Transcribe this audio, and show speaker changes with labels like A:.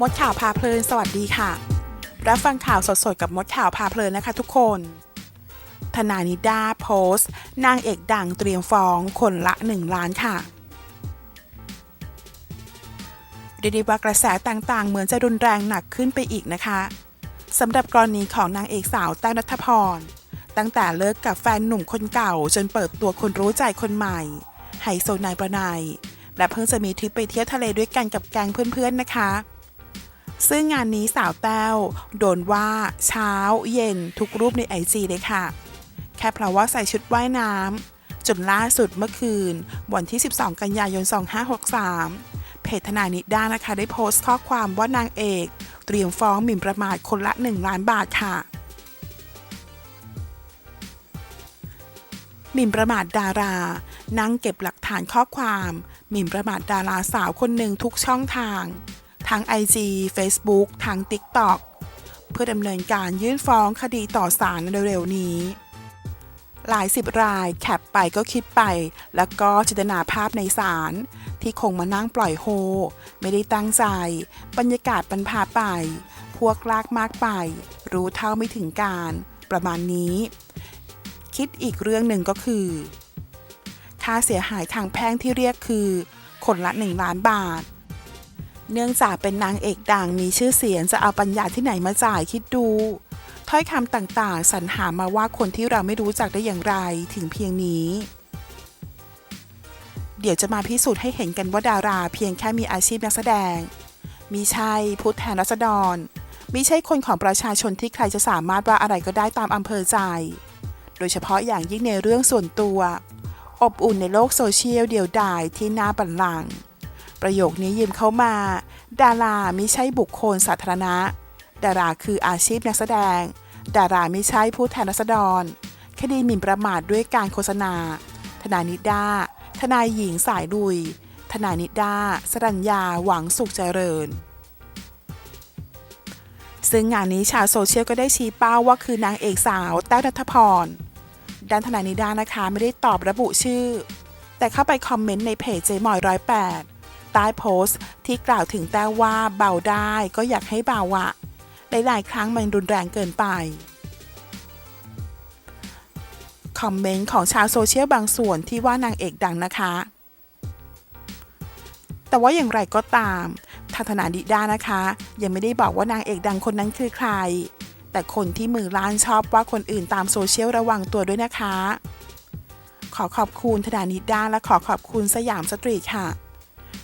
A: มดข่าวพาเพลิน สวัสดีค่ะ รับฟังข่าวสดๆ กับมดข่าวพาเพลินนะคะทุกคน ธนานิดาโพสต์ นางเอกดังเตรียมฟ้องคนละ 1 ล้านค่ะเรียกได้ว่ากระแสต่างๆ เหมือนจะรุนแรงหนักขึ้นไปอีกนะคะสำหรับกรณีของนางเอกสาวแต้วนัทพร ตั้งแต่เลิกกับแฟนหนุ่มคนเก่า จนเปิดตัวคนรู้ใจคนใหม่ไฮโซนายประนายและเพิ่งจะมีทริปไปเที่ยวทะเลด้วยกันกับแก๊งเพื่อนๆนะคะ ซึ่งงานนี้สาวแต้วโดนว่าเช้าเย็นทุกรูปในไอจีเลยค่ะ แค่เพราะว่าใส่ชุดว่ายน้ำจนล่าสุดเมื่อคืน วันที่ 12 กันยายน 2563 เพจธนานิด้านะคะ ได้โพสต์ข้อความว่านางเอก เตรียมฟ้องหมิ่นประมาทคนละ 1 ล้านบาทค่ะหมิ่นประมาทดารา นั่งเก็บหลักฐานข้อความ หมิ่นประมาทดาราสาวคนหนึ่งทุกช่องทาง ทั้ง IG Facebook ทั้ง TikTok เพื่อดำเนินการยื่นฟ้องคดีต่อศาลเร็วๆนี้ หลายสิบรายแคปไปก็คิดไป แล้วก็จินตนาภาพในศาลที่คงมานั่งปล่อยโฮ ไม่ได้ตั้งใจ บรรยากาศมันพาไป พวกลากมากไป รู้เท่าไม่ถึงการ ประมาณนี้ คิดอีกเรื่องหนึ่งก็คือค่าเสียหายทางแพ่งที่เรียกคือ คนละ 1 ล้านบาท เนื่องจากเป็นนางเอกดังมีชื่อเสียงจะเอาปัญญาที่ไหนมาจ่ายคิดดู ถ้อยคำต่างๆ สรรหามาว่าคนที่เราไม่รู้จักได้อย่างไรถึงเพียงนี้ เดี๋ยวจะมาพิสูจน์ให้เห็นกันว่าดาราเพียงแค่มีอาชีพนักแสดง มีใช่ผู้แทนรัษฎรไม่ใช่คนของประชาชนที่ใครจะสามารถว่าอะไรก็ได้ตามอำเภอใจ โดยเฉพาะอย่างยิ่งในเรื่องส่วนตัว อบอุ่นในโลกโซเชียลเดียวดายที่หน้าบันลังก์ ประโยคนี้ยืมเข้ามา ดาราไม่ใช่บุคคลสาธารณะ ดาราคืออาชีพนักแสดง ดาราไม่ใช่ผู้แทนรัษฎร คดีหมิ่นประมาทด้วยการโฆษณา ทนายนิด้า ทนายหญิงสายดุย ทนายนิด้า สรัญญา หวังสุขเจริญ ซึ่งงานนี้ชาวโซเชียลก็ได้ชี้เป้าว่าคือนางเอกสาวแต้วนัทพร ด้านทนายนิด้านะคะไม่ได้ตอบระบุชื่อ แต่เข้าไปคอมเมนต์ในเพจเจมอยร้อยแปด ใต้โพสต์ ที่กล่าวถึงแต้วว่าเบาได้ก็อยากให้เบาอะหลายๆครั้งมันรุนแรงเกินไป คอมเมนต์ของชาวโซเชียลบางส่วนที่ว่านางเอกดังนะคะ แต่ว่าอย่างไรก็ตามทางธนาดิด้านะคะ ยังไม่ได้บอกว่านางเอกดังคนนั้นคือใคร แต่คนที่มือล้านชอบว่าคนอื่นตามโซเชียลระวังตัวด้วยนะคะ ขอขอบคุณธนานิด้าและขอขอบคุณสยามสตรีทค่ะ